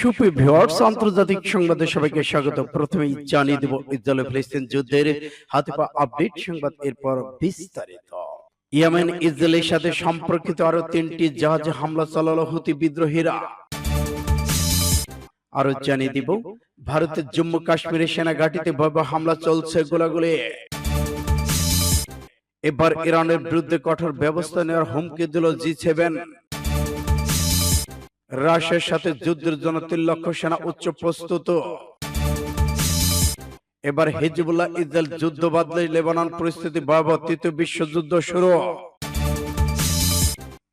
সুপ্রিয় ভিউয়ার্স আন্তর্জাতিক সংবাদে সবাইকে স্বাগত। প্রথমেই জানিয়ে দেব ইসরায়েল ফিলিস্তিন যুদ্ধের হাতে পা আপডেট সংবাদ এরপর বিস্তারিত। ইয়েমেন ইসরায়েলের সাথে সম্পর্কিত আরও তিনটি জাহাজে হামলা চালালো হুতি বিদ্রোহীরা। আরও জানিয়ে দিব ভারতের জম্মু কাশ্মীরের সেনা ঘাঁটিতে ভয়াবহ হামলা চলছে গোলাগুলি। এবার ইরানের বিরুদ্ধে কঠোর ব্যবস্থা নেওয়ার হুমকি দিল জি সেভেন। রাশিয়ার সাথে যুদ্ধের জন্য তিন লক্ষ সেনা উচ্চ প্রস্তুত। এবার হিজবুল্লাহ ইসরায়েল যুদ্ধ বাদলে লেবানন পরিস্থিতি ভয়াবহ তৃতীয় বিশ্বযুদ্ধ শুরু।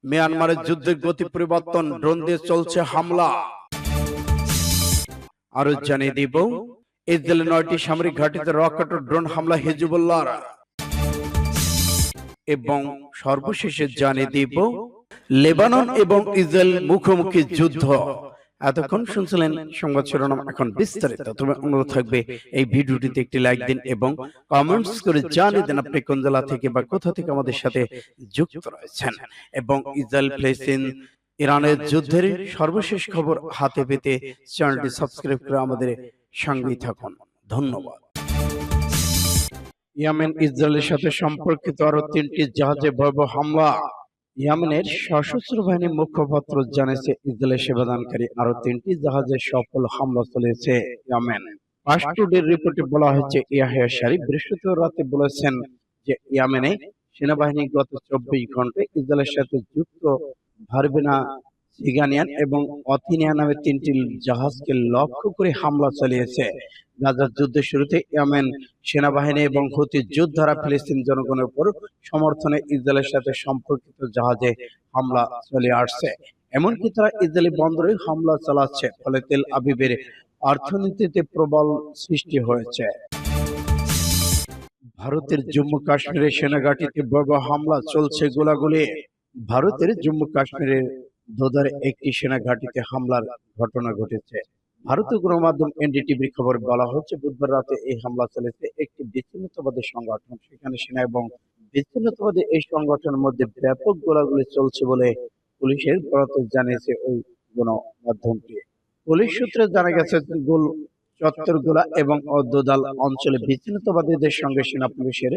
মিয়ানমারের যুদ্ধের গতি পরিবর্তন ড্রোন দিয়ে চলছে হামলা। আরও জানিয়ে দিব ইসরায়েলের নয়টি সামরিক ঘাঁটিতে রকেট ও ড্রোন হামলা হিজবুল্লাহর। এবং সর্বশেষে জানিয়ে দিব লেবানন এবং ইসরায়েল মুখোমুখি যুদ্ধ। এতক্ষণ শুনছিলেন সংবাদ শিরোনাম। এখন বিস্তারিত। তবে অনুরোধ থাকবে এই ভিডিওটিতে একটি লাইক দিন এবং কমেন্টস করে জানিয়ে দেন আপনি কোন জেলা থেকে বা কোথা থেকে আমাদের সাথে যুক্ত রয়েছেন। এবং ইসরায়েল ফিলিস্তিন ইরানের যুদ্ধের সর্বশেষ খবর হাতে পেতে চ্যানেলটি সাবস্ক্রাইব করে আমাদের সঙ্গেই থাকুন। ধন্যবাদ। ইয়েমেন ইসরায়েলের সাথে সম্পর্কিত আরও তিনটি জাহাজে ভয়াবহ হামলা। ইয়েমেনের সশস্ত্র বাহিনীর মুখপাত্র জানিয়েছে ইসরায়েলের সেবাদানকারী আরও তিনটি জাহাজে সফল হামলা চলেছে ইয়ামেন। ফাস্টফুডের রিপোর্টে বলা হয়েছে ইয়াহিয়া শারি বৃহস্পতিবার রাতে বলেছেন যে ইয়ামেনে সেনাবাহিনী গত চব্বিশ ঘন্টায় ইসরায়েলের সাথে যুক্ত ভারবিনা সিগানিয়ান এবং অথিনিয়া নামে তিনটি জাহাজকে লক্ষ্য করে হামলা চালিয়েছে। গাজার যুদ্ধের শুরুতে ইয়েমেন সেনাবাহিনী এবং হুতি যোদ্ধারা ফিলিস্তিন জনগণের উপর সমর্থনে ইসরায়েলের সাথে সম্পর্কিত জাহাজে হামলা চালিয়ে আসছে। এমনকি তারা ইসরায়েলি বন্দরে হামলা চালাচ্ছে, ফলে তেল আবিবের অর্থনীতিতে প্রবল সৃষ্টি হয়েছে। ভারতের জম্মু কাশ্মীরের সেনাঘাটিতে ভয়াবহ হামলা চলছে গোলাগুলি। ভারতের জম্মু কাশ্মীরের দোদার একটি সেনা ঘাঁটিতে হামলার ঘটনা ঘটেছে। ভারতীয় গণমাধ্যম এনডিটিভির খবর বলা হচ্ছে, বুধবার রাতে এই হামলা চলেছে একটি বিচ্ছিন্নতাবাদী সংগঠন। সেখানে সেনা এবং বিচ্ছিন্নতাবাদী এই সংগঠনের মধ্যে ব্যাপক গোলাগুলি চলছে বলে পুলিশের বরাতে জানিয়েছে ওই গণমাধ্যমটি। পুলিশ সূত্রে জানা গেছে, গোল, চত্বরগোলা এবং দোদাল অঞ্চলে বিচ্ছিন্নতাবাদীদের সঙ্গে সেনা পুলিশের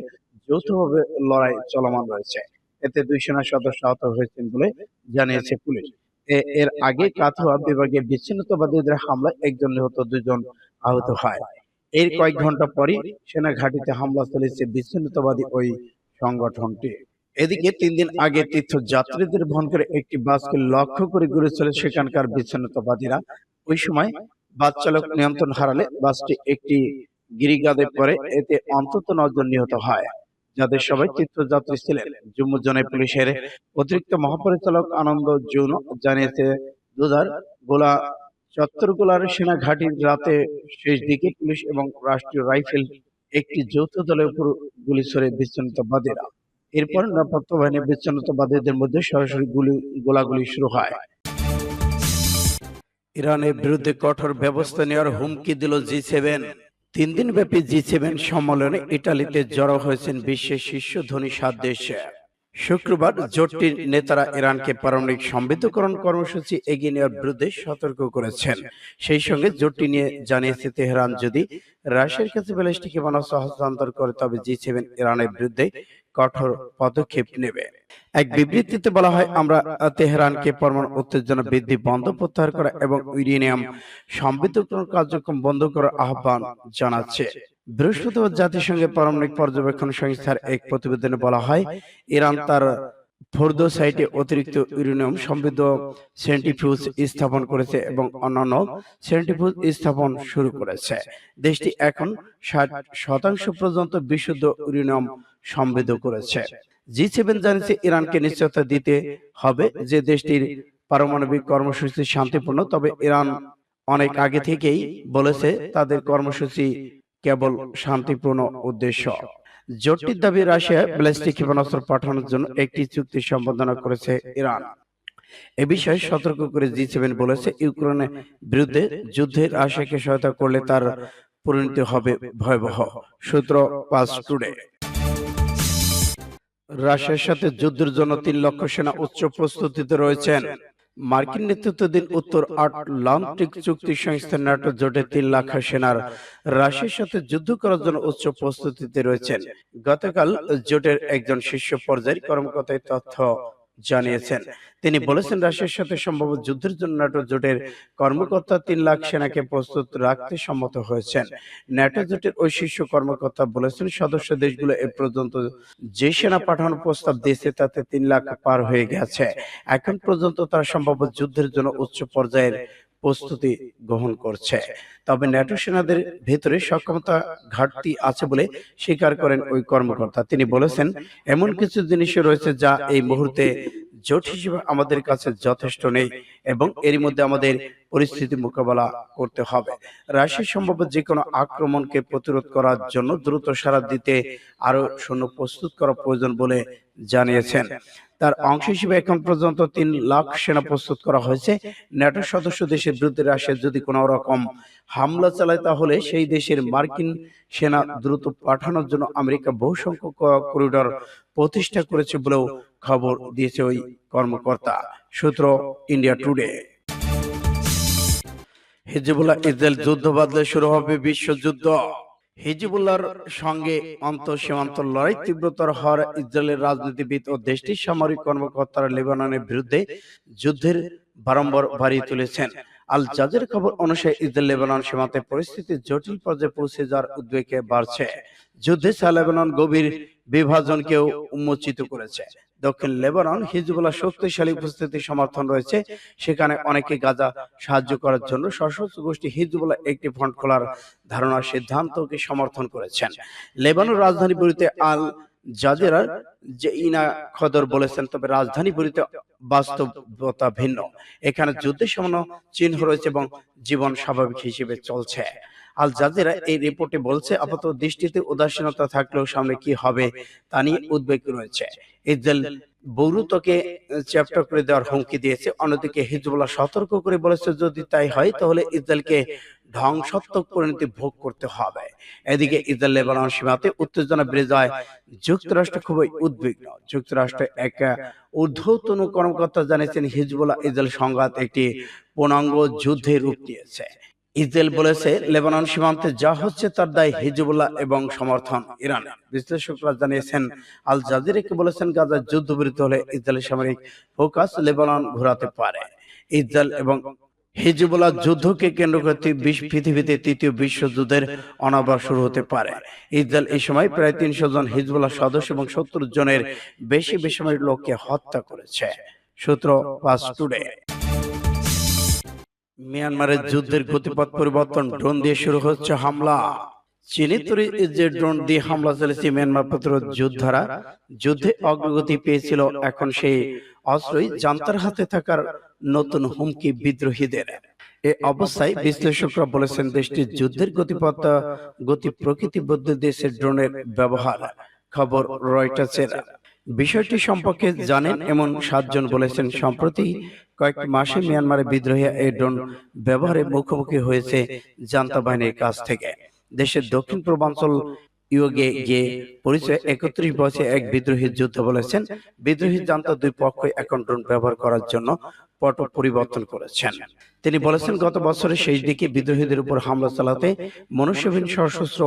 যৌথভাবে লড়াই চলমান রয়েছে। এতে দুই সেনা সদস্য আহত হয়েছেন বলে জানিয়েছে পুলিশ। এর আগে কাথুয়া বিভাগে বিচ্ছিন্নতাবাদীদের হামলায় একজন নিহত দুজন আহত হয়। এর কয়েক ঘণ্টা পরই সেনা ঘাঁটিতে হামলা চালিয়েছে বিচ্ছিন্নতাবাদী ওই সংগঠনটি। এদিকে তিন দিন আগে তীর্থযাত্রীদের বহন করে একটি বাসকে লক্ষ্য করে ঘুরে চলে সেখানকার বিচ্ছিন্নতাবাদীরা। ওই সময় বাস চালক নিয়ন্ত্রণ হারালে বাসটি একটি গিরিগাদে পড়ে এতে অন্তত নজন নিহত হয়। যাদের সবাই তীর্থযাত্রী ছিলেন। জম্মু জোনের পুলিশের অতিরিক্ত মহাপরিচালক আনন্দ জৈন জানিয়েছে দুধার গোলা চত্বরগোলার সেনা ঘাটির রাতে শেষ দিকে পুলিশ এবং রাষ্ট্রীয় রাইফেল একটি যৌথ দলের উপর গুলি ছড়ে বিচ্ছিন্নতাবাদীরা। এরপর নিরাপত্তা বাহিনী বিচ্ছিন্নতাবাদীদের মধ্যে সরাসরি গুলি গোলাগুলি শুরু হয়। ইরানের বিরুদ্ধে কঠোর ব্যবস্থা নেওয়ার হুমকি দিল জি সেভেন তিন দিন ব্যাপী জি সেভেন সম্মেলনে ইটালিতে জড়ো হয়েছেন বিশ্বের শীর্ষ ধনী সাত দেশে। শুক্রবার জোটটির নেতারা ইরানকে পারমাণবিক সমৃদ্ধকরণ কর্মসূচি এগিয়ে নেওয়ার বিরুদ্ধে সতর্ক করেছেন। সেই সঙ্গে জোটটি নিয়ে জানিয়েছে তেহরান, যদি রাশিয়ার কাছে ব্যালিস্টিক ক্ষেপণাস্ত্র হস্তান্তর করে, তবে জি সেভেন ইরানের বিরুদ্ধে কঠোর পদক্ষেপ নেবে। এক বিবৃতিতে বলা হয় আমরা তেহরানকে পরমাণু উত্তেজনা বৃদ্ধি বন্ধ প্রত্যাহার করা এবং ইউরেনিয়াম সমৃদ্ধকরণ কার্যক্রম বন্ধ করার আহ্বান জানাচ্ছে। বৃহস্পতিবার জাতিসংঘের পারমাণবিক পর্যবেক্ষণ সংস্থার এক প্রতিবেদনে বলা হয় ইরান তার ফোর্দো সাইটে অতিরিক্ত ইউরেনিয়াম সমৃদ্ধ সেন্টিফিউজ স্থাপন করেছে এবং অন্যান্য সেন্টিফিউজ স্থাপন শুরু করেছে। দেশটি এখন ষাট শতাংশ পর্যন্ত বিশুদ্ধ ইউরেনিয়াম সমৃদ্ধ করেছে। জি সেভেন জানিয়েছে ইরানকে নিশ্চয়তা দিতে হবে যে দেশটির পারমাণবিক কর্মসূচি শান্তিপূর্ণ তবে ইরান অনেক আগে থেকেই বলেছে তাদের কর্মসূচি কেবল শান্তিপূর্ণ উদ্দেশ্য। জোটটির দাবি রাশিয়া ব্যালিস্টিক ক্ষেপণাস্ত্র পাঠানোর জন্য একটি চুক্তি সম্পাদনা করেছে ইরান। এ বিষয়ে সতর্ক করে জি সেভেন বলেছে ইউক্রেনের বিরুদ্ধে যুদ্ধে রাশিয়াকে সহায়তা করলে তার পরিণতি হবে ভয়াবহ। সূত্র পাস টুডে। রাশিয়ার সাথে যুদ্ধের জন্য তিন লক্ষ সেনা উচ্চ প্রস্তুতিতে রয়েছেন। মার্কিন নেতৃত্বাধীন উত্তর আটলান্টিক চুক্তি সংস্থা ন্যাটো জোটে তিন লাখ সেনার রাশিয়ার সাথে যুদ্ধ করার জন্য উচ্চ প্রস্তুতিতে রয়েছেন। গতকাল জোটের একজন শীর্ষ পর্যায়ের কর্মকর্তা তথ্য জানিয়েছেন। তিনি বলেছেন রাশিয়ার সাথে সম্ভব যুদ্ধের জন্য ন্যাটো জোটের কর্মকর্তা তিন লাখ সেনাকে প্রস্তুত রাখতে সম্মত হয়েছেন। ন্যাটো জোটের ওই শীর্ষ কর্মকর্তা বলেছেন সদস্য দেশগুলো এ পর্যন্ত যে সেনা পাঠানোর প্রস্তাব দিয়েছে তাতে তিন লাখ পার হয়ে গেছে। এখন পর্যন্ত তারা সম্ভব যুদ্ধের জন্য উচ্চ পর্যায়ের প্রস্তুতি গ্রহণ করছে। তবে ন্যাটো সেনাদের ভেতরে সক্ষমতা ঘাটতি আছে বলে স্বীকার করেন ওই কর্মকর্তা। তিনি বলেছেন, এমন কিছু জিনিস রয়েছে যা এই মুহূর্তে জোট হিসেবে আমাদের কাছে যথেষ্ট নেই এবং এর মধ্যে আমাদের পরিস্থিতি মোকাবেলা করতে হবে। রাশিয়া সম্ভব যে কোনো আক্রমণকে প্রতিরোধ করার জন্য দ্রুত সারা দিতে আরও সৈন্য প্রস্তুত করা প্রয়োজন বলে জানিয়েছেন। তার অংশ হিসেবে এখন পর্যন্ত তিন লাখ সেনা প্রস্তুত করা হয়েছে। ন্যাটো সদস্য দেশের বিরুদ্ধে রাশিয়া যদি কোনো রকম হামলা চালায়, তাহলে সেই দেশের মার্কিন সেনা দ্রুত পাঠানোর জন্য আমেরিকা বহু সংখ্যক করিডর প্রতিষ্ঠা করেছে বলেও খবর দিয়েছে ওই কর্মকর্তা। সূত্র ইন্ডিয়া টুডে। হিজবুল্লাহ ইসরায়েল যুদ্ধ বাদলে শুরু হবে বিশ্বযুদ্ধ হিজবুল্লাহর সঙ্গে অন্ত সীমান্ত লড়াই তীব্রতর হওয়ার ইসরায়েলের রাজনীতিবিদ ও দেশটির সামরিক কর্মকর্তারা লেবাননের বিরুদ্ধে যুদ্ধের বারম্বার বাড়িয়ে তুলেছেন। আল জাজের খবর অনুসারে ইসরায়েল লেবানন সীমান্তে পরিস্থিতি জটিল পর্যায়ে পৌঁছে যাওয়ার উদ্বেগে বাড়ছে। যুদ্ধে লেবানন গভীর বিভাজনকেও উন্মোচিত করেছে। দক্ষিণ লেবানন হিজবুল্লাহ শক্তিশালী উপস্থিতি সমর্থন রয়েছে। সেখানে অনেকে গাজা সাহায্য করার জন্য সশস্ত্র গোষ্ঠী হিজবুল্লাহ একটি ফ্রন্ট খোলার ধারণার সিদ্ধান্তকে সমর্থন করেছেন। লেবানন রাজধানী বরিতে আল জাজেরার যে ইনা খদর বলেছেন তবে রাজধানী বরিতে বাস্তবতা ভিন্ন। এখানে যুদ্ধের সামান্য চিহ্ন রয়েছে এবং জীবন স্বাভাবিক হিসেবে চলছে। আল জাজিরা এই রিপোর্টে বলছে আপাতত দৃষ্টিতে উদাসীনতা থাকলেও সামনে কি হবে তা নিয়ে উদ্বেগ রয়েছে। ইসরায়েল বৌরুতকে চ্যাপ্টার করে দেওয়ার হুমকি দিয়েছে অন্যদিকে হিজবুল্লাহ সতর্ক করে বলেছে যদি তাই হয় তাহলে ইসরায়েলকে ধ্বংসাত্মক পরিণতি ভোগ করতে হবে। এদিকে ইসরায়েল লেবানন সীমাতে উত্তেজনা বেড়ে যায় যুক্তরাষ্ট্র খুবই উদ্বিগ্ন। যুক্তরাষ্ট্র এক ঊর্ধ্বতন কর্মকর্তা জানিয়েছেন হিজবুল্লাহ ইসরায়েল সংঘাত একটি পূর্ণাঙ্গ যুদ্ধের রূপ নিয়েছে। ইসরায়েল বলেছে, লেবানন সীমান্তে যা হচ্ছে তার দায় হিজবুল্লাহ এবং সমর্থন ইরান। বিশ্লেষকরা জানিয়েছেন, আল জাজিরাকে বলেছেন, গাজার যুদ্ধবিরতি হলে ইসরায়েলের সামরিক ফোকাস লেবানন ঘোরাতে পারে। ইসরায়েল এবং হিজবুল্লাহ যুদ্ধকে কেন্দ্র করে বিশ- পৃথিবীতে তৃতীয় বিশ্বযুদ্ধের অনাবার শুরু হতে পারে। ইসরায়েল এই সময় প্রায় তিনশো জন হিজবুল্লাহ সদস্য এবং সত্তর জনের বেশি বেসামরিক লোককে হত্যা করেছে। সূত্র পাস টুডে। মিয়ানমারের যুদ্ধের গতিপথ পরিবর্তন ড্রোন দিয়ে শুরু হচ্ছে হামলা। চীনের তৈরি যে ড্রোন দিয়ে হামলা চলেছে মিয়ানমার প্রতিরোধ যোদ্ধারা যুদ্ধে অগ্রগতি পেয়েছিল এখন সেই অস্ত্রই জান্তার হাতে থাকার নতুন হুমকি বিদ্রোহীদের। এ অবস্থায় বিশ্লেষকরা বলেছেন দেশটির যুদ্ধের গতিপথ গতি প্রকৃতি বদলে দেশের ড্রোনের ব্যবহার। খবর রয়টার্সের। বিষয়টি সম্পর্কে জানেন এমন সাতজন বলেছেন সম্প্রতি কয়েক মাসে মিয়ানমারে বিদ্রোহী এই ড্রোন ব্যবহারে মুখোমুখি হয়েছে জান্তা বাহিনীর কাছ থেকে। দেশের দক্ষিণ পূর্বাঞ্চল ইউগে গিয়ে পরিচয় একত্রিশ বছরে এক বিদ্রোহী যুদ্ধ বলেছেন। বিদ্রোহী জান্তা দুই পক্ষই এখন ড্রোন ব্যবহার করার জন্য পট পরিবর্তন করেছেন। তিনি বলেছেন গত বছরের শেষ দিকে বিদ্রোহীদের উপর হামলা চালাতে মনুষ্যহীন সশস্ত্র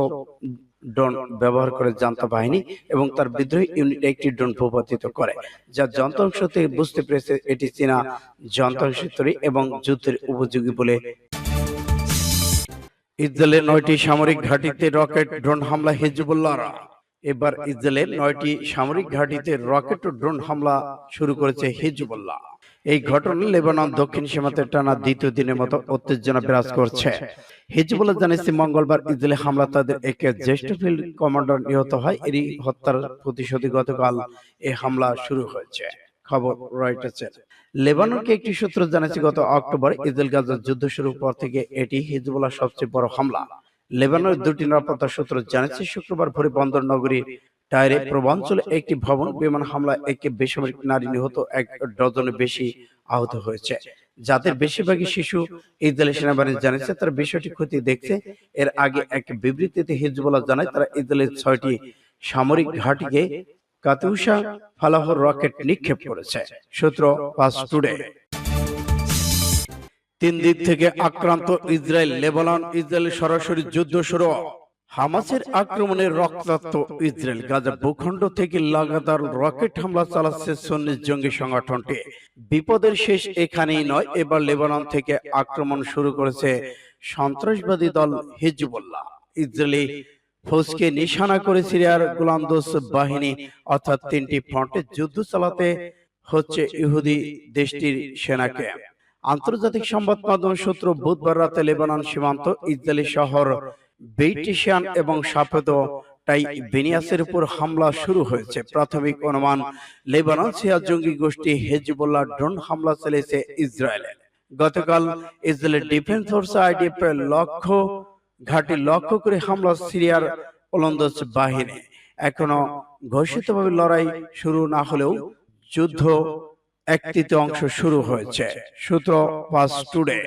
ড্রোন ব্যবহার করে জান্তা বাহিনী এবং তার বিদ্রোহী ইউনিট একটি ড্রোন ভূপাতিত করে, যা যন্ত্রাংশ থেকে বুঝতে পেরেছে এটি চীনা যন্ত্রাংশ তৈরি এবং যুদ্ধের উপযোগী বলে। ইসরায়েলের নয়টি সামরিক ঘাঁটিতে রকেট ড্রোন হামলা হিজবুল্লাহরা। এবার ইসরায়েলের নয়টি সামরিক ঘাঁটিতে রকেট ও ড্রোন হামলা শুরু করেছে হিজবুল্লাহ। এই ঘটনা লেবানন দক্ষিণ সীমান্তে টানা দ্বিতীয় দিনের মতো উত্তেজনা বিরাজ করছে। হিজবুল্লাহ জানিয়েছে মঙ্গলবার ইসরায়েলি হামলা তাদের এক জ্যেষ্ঠ ফিল্ড কমান্ডার নিহত হয়। এরই হত্যার প্রতিশোধে গতকাল এই হামলা শুরু হয়েছে। খবর রয়টার্সের। লেবাননকে একটি সূত্র জানিয়েছে গত অক্টোবর ইসরায়েল গাজার যুদ্ধ শুরুর পর থেকে এটি হিজবুল্লাহ সবচেয়ে বড় হামলা। লেবাননের দুটি নিরাপত্তা সূত্র জানিয়েছে শুক্রবার ভোরে বন্দর নগরী টায়ারে পূর্বাঞ্চলে একটি ভবন বিমান হামলায় একটি বেসামরিক নারী নিহত এক ডজনের বেশি আহত হয়েছে। যাদের বেশিরভাগই শিশু ইসরায়েলি সেনাবাহিনী জানিয়েছে তারা বিষয়টি ক্ষতি দেখছে। এর আগে এক বিবৃতিতে হিজবুল্লাহ জানায় তারা ইসরায়েলের ছয়টি সামরিক ঘাটিকে কাতুষা ফালাহর রকেট নিক্ষেপ করেছে। সূত্র পাস টুডে তিন দিক থেকে আক্রান্ত ইসরায়েল লেবানন ইসরায়েল সরাসরি যুদ্ধ শুরু। হামাসের আক্রমণে রক্তাক্ত ইসরায়েল গাজা ভূখণ্ড থেকে লাগাতার রকেট হামলা চালাচ্ছে সন্নি জঙ্গি সংগঠনটি। বিপদের শেষ এখানেই নয় এবার লেবানন থেকে আক্রমণ শুরু করেছে সন্ত্রাসবাদী দল হিজবুল্লাহ। ইসরায়েলি ফৌজকে নিশানা করে সিরিয়ার গোলামদোস বাহিনী অর্থাৎ তিনটি ফ্রন্টে যুদ্ধ চালাতে হচ্ছে ইহুদি দেশটির সেনাকে। আন্তর্জাতিক সংবাদ মাধ্যম সূত্র বুধবার রাতে লেবানন সীমান্ত ইসরায়েলি শহর বেইটিশিয়ান এবং সাফেদ টাই বেনিয়াসের উপর হামলা শুরু হয়েছে। প্রাথমিক অনুমান লেবানন সিয়া জঙ্গি গোষ্ঠী হেজবুল্লাহ ড্রোন হামলা চালিয়েছে ইসরায়েলে। গতকাল ইসরায়েলের ডিফেন্স ফোর্স আইডিএফ লক্ষ্য ঘাঁটি লক্ষ্য করে হামলা সিরিয়ার ওলন্দস বাহিনী। এখনও ঘোষিতভাবে লড়াই শুরু না হলেও যুদ্ধ এক তৃতীয় অংশ শুরু হয়েছে। সূত্র ফার্স্ট টুডে।